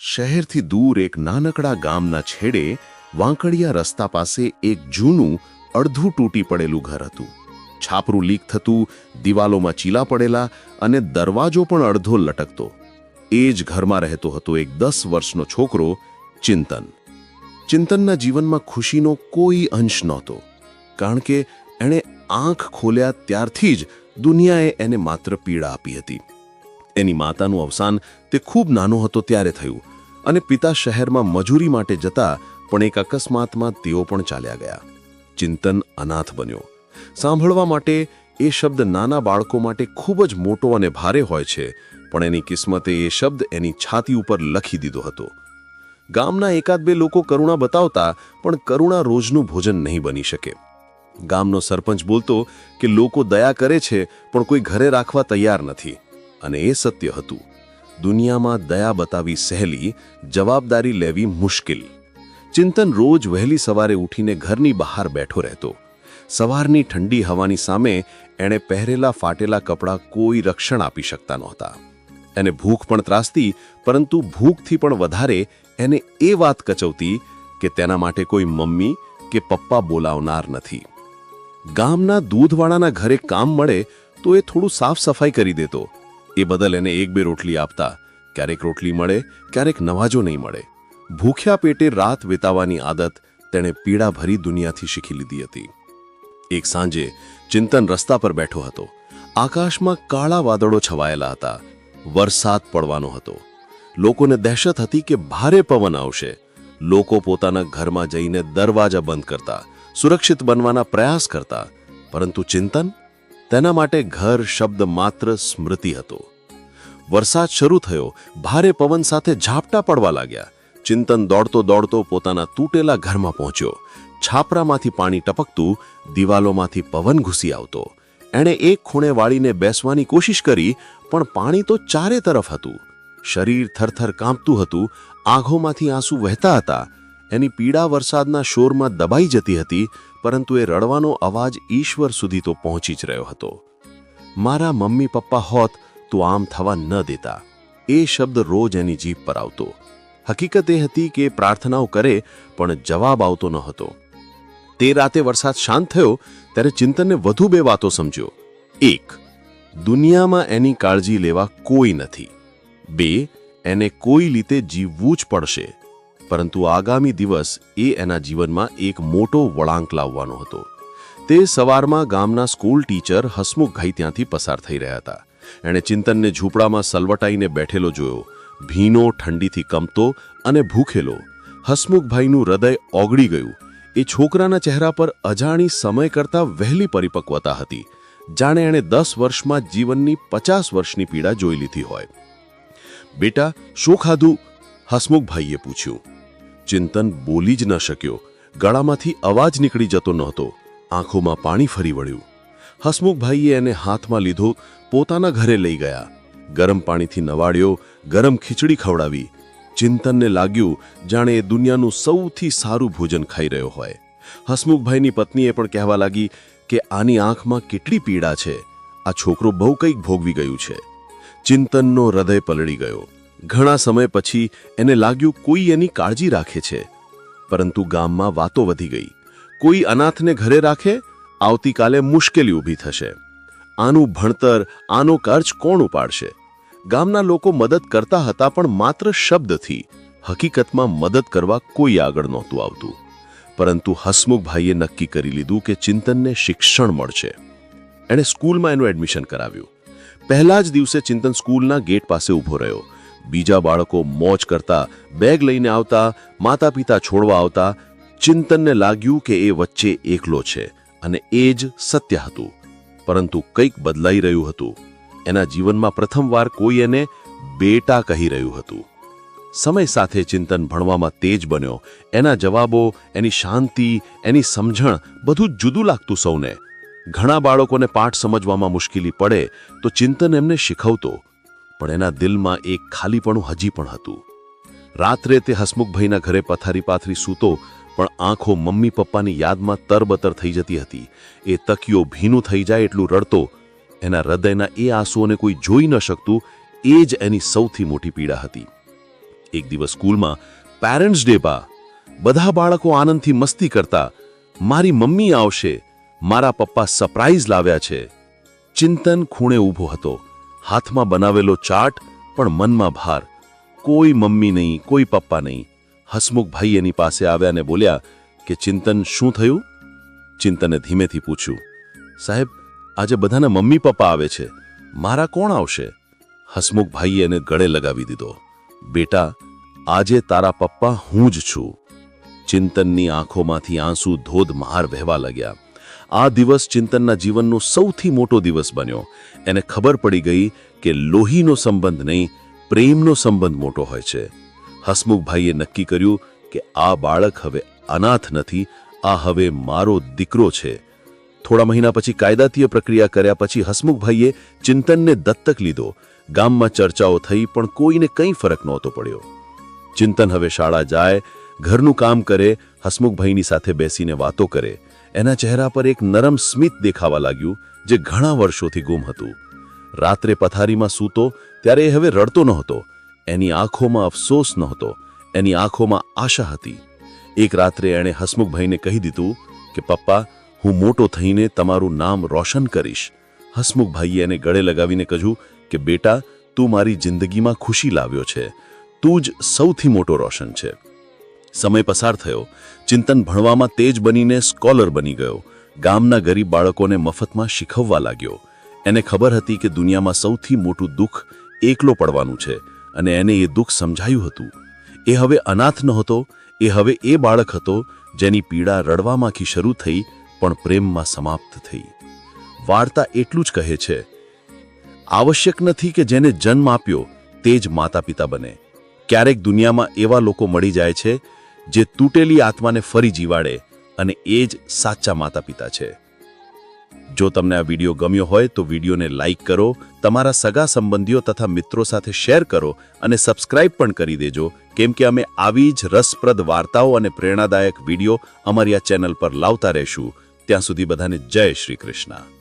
શહેરથી દૂર એક નાનકડા ગામના છેડે વાંકડિયા રસ્તા પાસે એક જૂનું, અડધું તૂટી પડેલું ઘર હતું. છાપરું લીક થતું, દિવાલોમાં ચીલા પડેલા અને દરવાજો પણ અડધો લટકતો. એ જ ઘરમાં રહેતો હતો એક દસ વર્ષનો છોકરો, ચિંતન. ચિંતનના જીવનમાં ખુશીનો કોઈ અંશ નહોતો, કારણ કે એણે આંખ ખોલ્યા ત્યારથી જ દુનિયાએ એને માત્ર પીડા આપી હતી. એની માતાનું અવસાન તે ખૂબ નાનો હતો ત્યારે થયું અને પિતા શહેરમાં મજૂરી માટે જતા પણ એક અકસ્માતમાં તેઓ પણ ચાલ્યા ગયા. ચિંતન અનાથ બન્યો. સાંભળવા માટે એ શબ્દ નાના બાળકો માટે ખૂબ જ મોટો અને ભારે હોય છે, પણ એની કિસ્મતે એ શબ્દ એની છાતી ઉપર લખી દીધો હતો. ગામના એકાદ બે લોકો કરુણા બતાવતા પણ કરુણા રોજનું ભોજન નહીં બની શકે. ગામનો સરપંચ બોલતો કે લોકો દયા કરે છે, પણ કોઈ ઘરે રાખવા તૈયાર નથી. અને એ સત્ય હતું. દુનિયામાં દયા બતાવી સહેલી, જવાબદારી લેવી મુશ્કેલ. ચિંતન રોજ વહેલી સવારે ઉઠીને ઘરની બહાર બેઠો રહેતો. સવારની ઠંડી હવાની સામે એણે પહેરેલા ફાટેલા કપડાં કોઈ રક્ષણ આપી શકતા નહોતા. એને ભૂખ પણ ત્રાસતી, પરંતુ ભૂખથી પણ વધારે એને એ વાત કચવતી કે તેના માટે કોઈ મમ્મી કે પપ્પા બોલાવનાર નથી. ગામના દૂધવાળાના ઘરે કામ મળે તો એ થોડું સાફ સફાઈ કરી દેતો. એ બદલ એને એક બે રોટલી આપતા ક્યારેક રોટલી મળે, ક્યારેક નવાજો નહીં મળે. ભૂખ્યા પેટે રાત વિતાવવાની આદત તેણે પીડાભરી દુનિયાથી શીખી લીધી હતી. એક સાંજે ચિંતન રસ્તા પર બેઠો હતો. આકાશમાં કાળા વાદળો છવાયેલા હતા. વરસાદ પડવાનો હતો. લોકોને દહેશત હતી કે ભારે પવન આવશે. લોકો પોતાના ઘરમાં જઈને દરવાજા બંધ કરતા, સુરક્ષિત બનવાના પ્રયાસ કરતા. પરંતુ ચિંતન તેના માટે ઘર શબ્દ માત્ર સ્મૃતિ હતો. વરસાદ શરૂ થયો, ભારે પવન સાથે ઝાપટા પડવા લાગ્યા. ચિંતન દોડતો દોડતો પોતાના તૂટેલા ઘરમાં પહોંચ્યો. છાપરામાંથી પાણી ટપકતું, દિવાલોમાંથી પવન ઘૂસી આવતો. એણે એક ખૂણે વાળીને બેસવાની કોશિશ કરી, પણ પાણી તો ચારે તરફ હતું. શરીર થરથર કાંપતું હતું, આંખોમાંથી આંસુ વહેતા હતા. એની પીડા વરસાદના શોરમાં દબાઈ જતી હતી પરંતુ એ રડવાનો અવાજ ઈશ્વર સુધી તો પહોંચી જ રહ્યો હતો. મારા મમ્મી પપ્પા હોત, તો આમ થવા ન દેતા. એ શબ્દ રોજ એની જીભ પર આવતો. હકીકત એ હતી કે પ્રાર્થનાઓ કરે, પણ જવાબ આવતો ન હતો. તે રાતે વરસાદ શાંત થયો, ત્યારે ચિંતનને વધુ બે વાતો સમજ્યો. એક, દુનિયામાં એની કાળજી લેવા કોઈ નથી. બે, એને કોઈ રીતે જીવવું જ પડશે. પરંતુ આગામી દિવસ એ એના જીવનમાં એક મોટો વળાંક લાવવાનો હતો. તે સવારમાં ગામના સ્કૂલ ટીચર હસમુખભાઈ ત્યાંથી પસાર થઈ રહ્યા હતા. એણે ચિંતનને ઝૂંપડામાં સલવટાઈને બેઠેલો જોયો. ભીનો, ઠંડીથી કમતો અને ભૂખેલો. હસમુખભાઈનું હૃદય ઓગળી ગયું. એ છોકરાના ચહેરા પર અજાણી સમય કરતાં વહેલી પરિપક્વતા હતી. જાણે એણે દસ વર્ષમાં જીવનની પચાસ વર્ષની પીડા જોઈ લીધી હોય. બેટા, શું ખાધું? હસમુખભાઈએ પૂછ્યું. ચિંતન બોલી જ ન શક્યો. ગળામાંથી અવાજ નીકળી જતો નહોતો. આંખોમાં પાણી ફરી વળ્યું. હસમુખભાઈએ એને હાથમાં લીધો, પોતાના ઘરે લઈ ગયા. ગરમ પાણીથી નવાડ્યો ગરમ ખીચડી ખવડાવી. ચિંતનને લાગ્યું, જાણે એ દુનિયાનું સૌથી સારું ભોજન ખાઈ રહ્યો હોય. હસમુખભાઈની પત્નીએ પણ કહેવા લાગી કે આની આંખમાં કેટલી પીડા છે. આ છોકરો બહુ કંઈક ભોગવી ગયું છે. ચિંતનનો હૃદય પલળી ગયો. ઘણા સમય પછી એને લાગ્યું કોઈ એની કાળજી રાખે છે. પરંતુ ગામમાં વાતો વધી ગઈ. કોઈ અનાથને ઘરે રાખે, આવતીકાલે મુશ્કેલી ઊભી થશે. આનું ભણતર, આનો ખર્ચ કોણ ઉપાડશે? ગામના લોકો મદદ કરતા હતા પણ માત્ર શબ્દથી. હકીકતમાં મદદ કરવા કોઈ આગળ નહોતું આવતું. પરંતુ હસમુખભાઈએ નક્કી કરી લીધું કે ચિંતનને શિક્ષણ મળશે. એણે સ્કૂલમાં એનું એડમિશન કરાવ્યું. પહેલા જ દિવસે ચિંતન સ્કૂલના ગેટ પાસે ઊભો રહ્યો. બીજા બાળકો મોજ કરતા, બેગ લઈને આવતા માતા પિતા છોડવા આવતા, ચિંતનને લાગ્યું કે એ વચ્ચે એકલો છે અને એ જ સત્ય હતું. પરંતુ કંઈક બદલાઈ રહ્યું હતું. એના જીવનમાં પ્રથમવાર કોઈ એને બેટા કહી રહ્યું હતું. સમય સાથે ચિંતન ભણવામાં તેજ બન્યો. એના જવાબો, એની શાંતિ, એની સમજણ બધું જુદું લાગતું સૌને. ઘણા બાળકોને પાઠ સમજવામાં મુશ્કેલી પડે તો ચિંતન એમને શીખવતો. પણ એના દિલમાં એક ખાલીપણું હજી પણ હતું. રાત્રે તે હસમુખભાઈના ઘરે પથારી પાથરી સૂતો, પણ આંખો મમ્મી પપ્પાની યાદમાં તરબતર થઈ જતી હતી. એ તકીઓ ભીનું થઈ જાય એટલું રડતો, એના હૃદયના એ આંસુઓને કોઈ જોઈ ન શકતું, એ જ એની સૌથી મોટી પીડા હતી. એક દિવસ સ્કૂલમાં પેરેન્ટ્સ ડે બા, બધા બાળકો આનંદથી મસ્તી કરતા, મારી મમ્મી આવશે, મારા પપ્પા સરપ્રાઈઝ લાવ્યા છે. ચિંતન ખૂણે ઊભો હતો. હાથમાં બનાવેલો ચાટ, પણ મનમાં ભાર. કોઈ મમ્મી નહીં, કોઈ પપ્પા નહીં. હસમુખભાઈ એની પાસે આવ્યા અને બોલ્યા કે, ચિંતન, શું થયું? ચિંતને ધીમેથી પૂછ્યું, સાહેબ, આજે બધાના મમ્મી પપ્પા આવે છે. મારા કોણ આવશે? હસમુખભાઈએ એને ગળે લગાવી દીધો, બેટા, આજે તારા પપ્પા હું જ છું. ચિંતનની આંખોમાંથી આંસુ ધોધમાર વહેવા લાગ્યા. આ દિવસ ચિંતનના જીવનનો સૌથી મોટો દિવસ બન્યો. એને ખબર પડી ગઈ કે લોહીનો સંબંધ નહીં, પ્રેમનો સંબંધ મોટો હોય છે. હસમુખભાઈએ નક્કી કર્યું કે આ બાળક હવે અનાથ નથી, આ હવે મારો દીકરો છે. થોડા મહિના પછી કાયદાકીય પ્રક્રિયા કર્યા પછી હસમુખભાઈએ ચિંતનને દત્તક લીધો. ગામમાં ચર્ચાઓ થઈ, પણ કોઈને કંઈ ફરક નહોતો પડ્યો. ચિંતન હવે શાળા જાય, ઘરનું કામ કરે, હસમુખભાઈની સાથે બેસીને વાતો કરે. એના ચહેરા પર એક નરમ સ્મિત દેખાવા લાગ્યું, જે ઘણા વર્ષોથી ગુમ હતું. રાત્રે પથારીમાં સૂતો, ત્યારે એ હવે રડતો નહોતો. એની આંખોમાં અફસોસ નહોતો. એની આંખોમાં આશા હતી. એક રાત્રે એણે હસમુખભાઈને કહી દીધું કે, પપ્પા, હું મોટો થઈને તમારું નામ રોશન કરીશ. હસમુખભાઈએ એને ગળે લગાવીને કહ્યું કે, બેટા, તું મારી જિંદગીમાં ખુશી લાવ્યો છે. તું જ સૌથી મોટો રોશન છે. સમય પસાર થયો. ચિંતન ભણવામાં તેજ બનીને સ્કોલર બની ગયો. ગામના ગરીબ બાળકોને મફતમાં શીખવવા લાગ્યો. એને ખબર હતી કે દુનિયામાં સૌથી મોટું દુઃખ એકલો પડવાનું છે અને એને એ દુઃખ સમજાયું હતું. એ હવે અનાથ નહોતો, એ હવે એ બાળક હતો જેની પીડા રડવામાંથી શરૂ થઈ પણ પ્રેમમાં સમાપ્ત થઈ. વાર્તા એટલું જ કહે છે, આવશ્યક નથી કે જેને જન્મ આપ્યો તે જ માતા પિતા બને. ક્યારેક દુનિયામાં એવા લોકો મળી જાય છે જે તૂટેલી આત્માને ફરી જીવાડે અને એ જ સાચા માતા પિતા છે. જો તમને આ વીડિયો ગમ્યો હોય તો વિડીયોને લાઇક કરો, તમારા સગા સંબંધીઓ તથા મિત્રો સાથે શેર કરો અને સબસ્ક્રાઇબ પણ કરી દેજો, કેમ કે અમે આવી જ રસપ્રદ વાર્તાઓ અને પ્રેરણાદાયક વીડિયો અમારી આ ચેનલ પર લાવતા રહેશું. ત્યાં સુધી બધાને જય શ્રી કૃષ્ણ.